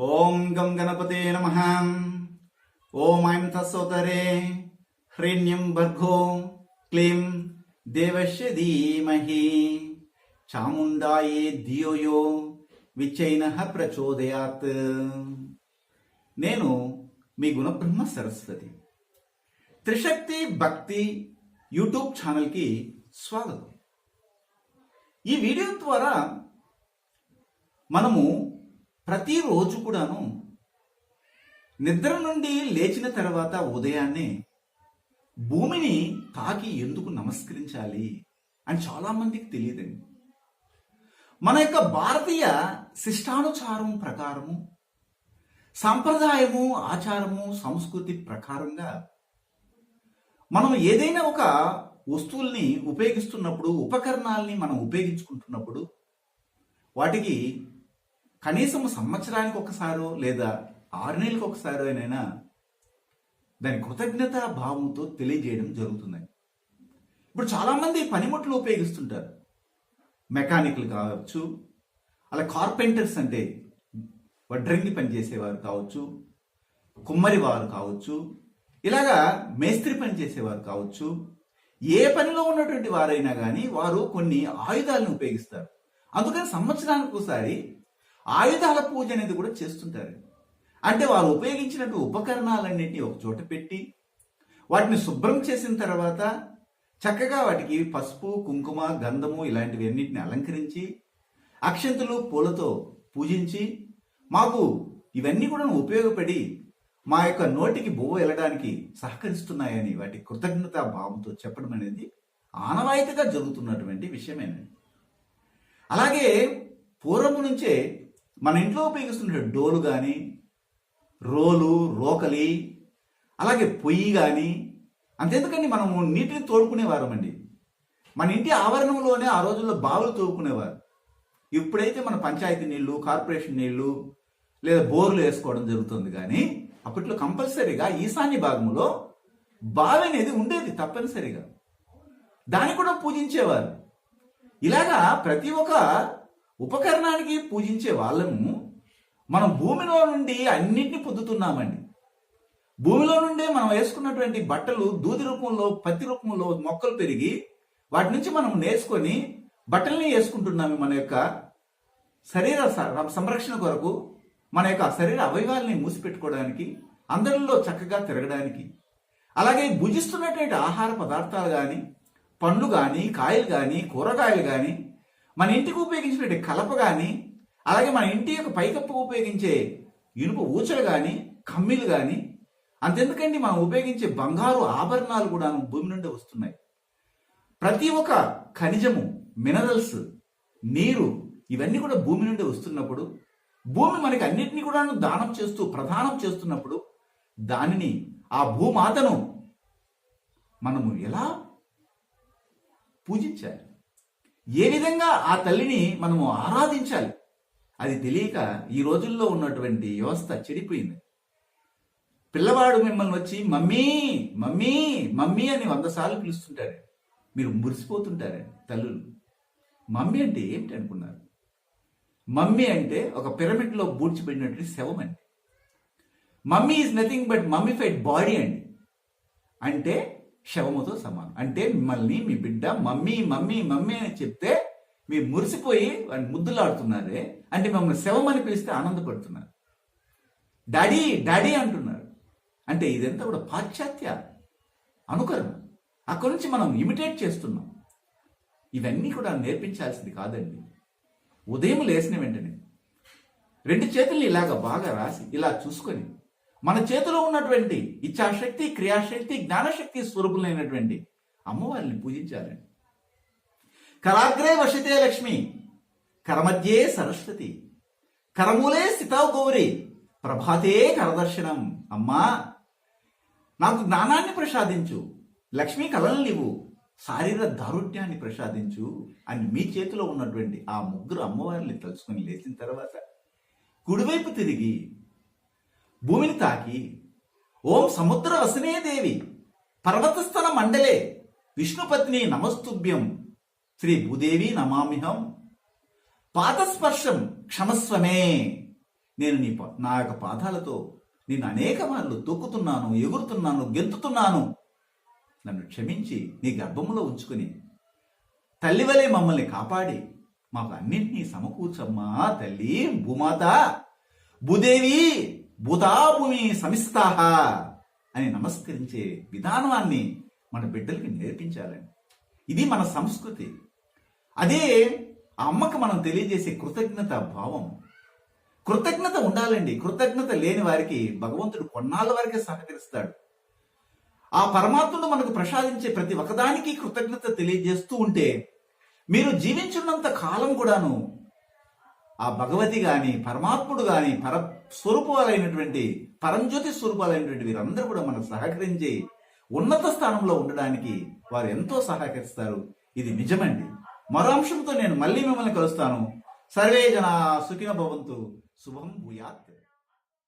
ఓం గం గణపతే నమ. ఓం ఐం తత్సోదరే హ్రీణ్యం భర్గో. క్లీం దేవస్య ధీమహి. చాముండాయే ధియోయో. విచైన ప్రచోదయాత్. నేను మీ గుణబ్రహ్మ సరస్వతి. త్రిశక్తి భక్తి యూట్యూబ్ ఛానల్కి స్వాగతం. ఈ వీడియో ద్వారా మనము ప్రతిరోజు కూడాను నిద్ర నుండి లేచిన తర్వాత ఉదయాన్నే భూమిని తాకి ఎందుకు నమస్కరించాలి అని చాలా మందికి తెలియదండి. మన యొక్క భారతీయ శిష్టానుచారం ప్రకారము సాంప్రదాయము ఆచారము సంస్కృతి ప్రకారంగా మనం ఏదైనా ఒక వస్తువుల్ని ఉపయోగిస్తున్నప్పుడు ఉపకరణాలని మనం ఉపయోగించుకుంటున్నప్పుడు వాటికి కనీసం సంవత్సరానికి ఒకసారో లేదా ఆరు నెలలకు ఒకసారో అయినా దాని కృతజ్ఞత భావంతో తెలియజేయడం జరుగుతుంది ఇప్పుడు చాలామంది పనిముట్లు ఉపయోగిస్తుంటారు. మెకానిక్లు కావచ్చు అలా కార్పెంటర్స్ అంటే వడ్రంగి పనిచేసేవారు కావచ్చు కుమ్మరి వారు కావచ్చు ఇలాగా మేస్త్రి పని చేసేవారు కావచ్చు ఏ పనిలో ఉన్నటువంటి వారైనా కానీ వారు కొన్ని ఆయుధాలను ఉపయోగిస్తారు. అందుకని సంవత్సరానికి ఒకసారి ఆయుధాల పూజ అనేది కూడా చేస్తుంటారు. అంటే వారు ఉపయోగించినట్టు ఉపకరణాలన్నింటినీ ఒక చోట పెట్టి వాటిని శుభ్రం చేసిన తర్వాత చక్కగా వాటికి పసుపు కుంకుమ గంధము ఇలాంటివి అన్నింటిని అలంకరించి అక్షంతులు పూలతో పూజించి మాకు ఇవన్నీ కూడా ఉపయోగపడి మా యొక్క నోటికి బువ్వ వెళ్ళడానికి సహకరిస్తున్నాయని వాటి కృతజ్ఞతా భావంతో చెప్పడం అనేది ఆనవాయితీగా జరుగుతున్నటువంటి విషయమేనండి. అలాగే పూర్వము నుంచే మన ఇంట్లో ఉపయోగిస్తుండే డోలు కానీ రోలు రోకలి అలాగే పొయ్యి కానీ అంతేందుకండి మనము నీటిని తోడుకునేవారమండి మన ఇంటి ఆవరణంలోనే ఆ రోజుల్లో బావులు తోడుకునేవారు. ఇప్పుడైతే మన పంచాయతీ నీళ్ళు కార్పొరేషన్ నీళ్ళు లేదా బోర్లు వేసుకోవడం జరుగుతుంది కానీ అప్పట్లో కంపల్సరీగా ఈశాన్య భాగంలో బావి అనేది ఉండేది తప్పనిసరిగా. దాన్ని కూడా పూజించేవారు. ఇలాగా ప్రతి ఒక్క ఉపకరణానికి పూజించే వాళ్ళము మనం భూమిలో నుండి అన్నింటినీ పొందుతున్నామండి. భూమిలో నుండే మనం వేసుకున్నటువంటి బట్టలు దూది రూపంలో పత్తి రూపంలో మొక్కలు పెరిగి వాటి నుంచి మనం నేర్చుకొని బట్టల్ని వేసుకుంటున్నాము మన యొక్క శరీర సంరక్షణ కొరకు మన యొక్క శరీర అవయవాల్ని మూసిపెట్టుకోవడానికి అందరిలో చక్కగా తిరగడానికి. అలాగే భుజిస్తున్నటువంటి ఆహార పదార్థాలు కానీ పండ్లు కానీ కాయలు కానీ కూరగాయలు కానీ మన ఇంటికి ఉపయోగించినటువంటి కలప కానీ అలాగే మన ఇంటి యొక్క పైకప్పు ఉపయోగించే ఇనుప ఊచలు కానీ కమ్మీలు కానీ అంతెందుకండి మనం ఉపయోగించే బంగారు ఆభరణాలు కూడా భూమి నుండి వస్తున్నాయి. ప్రతి ఒక్క ఖనిజము మినరల్స్ నీరు ఇవన్నీ కూడా భూమి నుండి వస్తున్నప్పుడు భూమి మనకి అన్నిటినీ కూడా దానం చేస్తూ ప్రదానం చేస్తున్నప్పుడు దానిని ఆ భూమాతను మనము ఎలా పూజించాలి? ఏ విధంగా ఆ తల్లిని మనము ఆరాధించాలి? అది తెలియక ఈ రోజుల్లో ఉన్నటువంటి వ్యవస్థ చెడిపోయింది. పిల్లవాడు మిమ్మల్ని వచ్చి మమ్మీ మమ్మీ మమ్మీ అని వంద సార్లు పిలుస్తుంటారు మీరు మురిసిపోతుంటారండి తల్లులు. మమ్మీ అంటే ఏమిటి అనుకున్నారు? మమ్మీ అంటే ఒక పిరమిడ్లో బూడ్చిపెట్టినటువంటి శవం అండి. Mummy is nothing but mummified body అండి. అంటే శవముతో సమానం. అంటే మిమ్మల్ని మీ బిడ్డ మమ్మీ మమ్మీ మమ్మీ అని చెప్తే మీరు మురిసిపోయి వాడిని ముద్దులాడుతున్నారే అంటే మిమ్మల్ని శవం అని పిలిస్తే ఆనందపడుతున్నారు. డాడీ డాడీ అంటున్నారు. అంటే ఇదంతా కూడా పాశ్చాత్య అనుకరణ. అక్కడి నుంచి మనం ఇమిటేట్ చేస్తున్నాం. ఇవన్నీ కూడా నేర్పించాల్సింది కాదండి. ఉదయం లేచిన వెంటనే రెండు చేతుల్ని ఇలాగ బాగా రాసి ఇలా చూసుకొని మన చేతిలో ఉన్నటువంటి ఇచ్ఛాశక్తి క్రియాశక్తి జ్ఞానశక్తి స్వరూపులైనటువంటి అమ్మవారిని పూజించాలండి. కరాగ్రే వశితే లక్ష్మి కరమధ్యే సరస్వతి కరమూలే స్థితావు గౌరి ప్రభాతే కరదర్శనం అమ్మా నాకు జ్ఞానాన్ని ప్రసాదించు లక్ష్మి కళలు నీవు శారీర దారుణ్యాన్ని ప్రసాదించు అని మీ చేతిలో ఉన్నటువంటి ఆ ముగ్గురు అమ్మవారిని తలుచుకొని లేచిన తర్వాత కుడివైపు తిరిగి భూమిని తాకి ఓం సముద్ర వసనే దేవి పర్వతస్థల మండలే విష్ణుపత్ని నమస్తుభ్యం శ్రీ భూదేవి నమామిహం పాదస్పర్శం క్షమస్వమే. నేను నీ నా యొక్క పాదాలతో నిన్ను అనేక మార్లు తొక్కుతున్నాను ఎగురుతున్నాను గెంతుతున్నాను. నన్ను క్షమించి నీ గర్భములో ఉంచుకుని తల్లివలే మమ్మల్ని కాపాడి మాకు అన్నింటినీ సమకూర్చమ్మా తల్లి భూమాత. భూదేవి! భూతాభూమి సమిస్తాహ అని నమస్కరించే విధానాన్ని మన బిడ్డలకి నేర్పించాలండి. ఇది మన సంస్కృతి. అదే ఆ అమ్మకు మనం తెలియజేసే కృతజ్ఞత భావం. కృతజ్ఞత ఉండాలండి. కృతజ్ఞత లేని వారికి భగవంతుడు కొన్నాళ్ళ వరకే సహకరిస్తాడు. ఆ పరమాత్ముడు మనకు ప్రసాదించే ప్రతి ఒక్కదానికి కృతజ్ఞత తెలియజేస్తూ ఉంటే మీరు జీవించున్నంత కాలం కూడాను ఆ భగవతి గాని పరమాత్ముడు గాని పర స్వరూపాలైనటువంటి పరంజ్యోతి స్వరూపాలైనటువంటి వీరందరూ కూడా మనకు సహకరించి ఉన్నత స్థానంలో ఉండడానికి వారు ఎంతో సహకరిస్తారు. ఇది నిజమండి. మరో అంశంతో నేను మళ్ళీ మిమ్మల్ని కలుస్తాను. సర్వే జన సుఖిన భవంతు. శుభం భూయాత్.